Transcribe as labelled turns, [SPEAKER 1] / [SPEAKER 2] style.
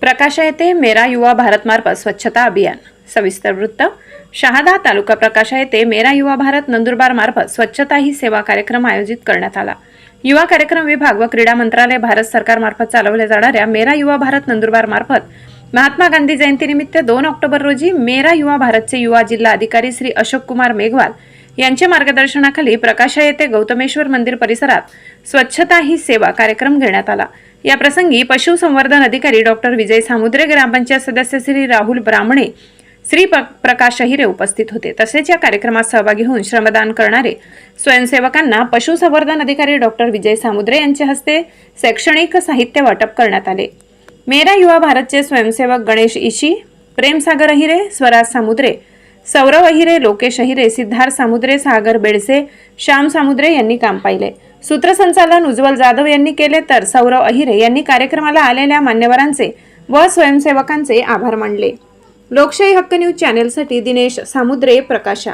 [SPEAKER 1] प्रकाश येथे मेरा युवा भारतमार्फत स्वच्छता अभियान. सविस्तर वृत्त. शहादा तालुका प्रकाशा येथे मेरा युवा भारत नंदुरबार मार्फत स्वच्छता ही सेवा कार्यक्रम आयोजित करण्यात आला. युवा कार्यक्रम विभाग व क्रीडा मंत्रालय भारत सरकारमार्फत चालवल्या जाणाऱ्या मेरा युवा भारत नंदुरबार मार्फत महात्मा गांधी जयंतीनिमित्त दोन ऑक्टोबर रोजी मेरा युवा भारतचे युवा जिल्हा अधिकारी श्री अशोक कुमार मेघवाल यांच्या मार्गदर्शनाखाली प्रकाशा येथे गौतमेश्वर मंदिर परिसरात स्वच्छता ही सेवा कार्यक्रम घेण्यात आला. याप्रसंगी पशुसंवर्धन अधिकारी डॉक्टर विजय सामुद्रे ग्रामपंचायत सदस्य श्री राहुल ब्राह्मणे श्री प्रकाश अहिरे उपस्थित होते. तसेच या कार्यक्रमात सहभागी होऊन श्रमदान करणारे स्वयंसेवकांना पशुसंवर्धन अधिकारी डॉक्टर विजय सामुद्रे यांच्या हस्ते शैक्षणिक साहित्य वाटप करण्यात आले. मेरा युवा भारतचे स्वयंसेवक गणेश इशी प्रेमसागर अहिरे स्वराज सामुद्रे सौरव अहिरे लोकेश अहिरे सिद्धार्थ सामुद्रे सागर बेडसे श्याम सामुद्रे यांनी काम पाहिले. सूत्रसंचालन उज्ज्वल जाधव यांनी केले तर सौरव अहिरे यांनी कार्यक्रमाला आलेल्या मान्यवरांचे व स्वयंसेवकांचे आभार मानले. लोकशाही हक्क न्यूज चॅनेलसाठी दिनेश सामुद्रे प्रकाशा.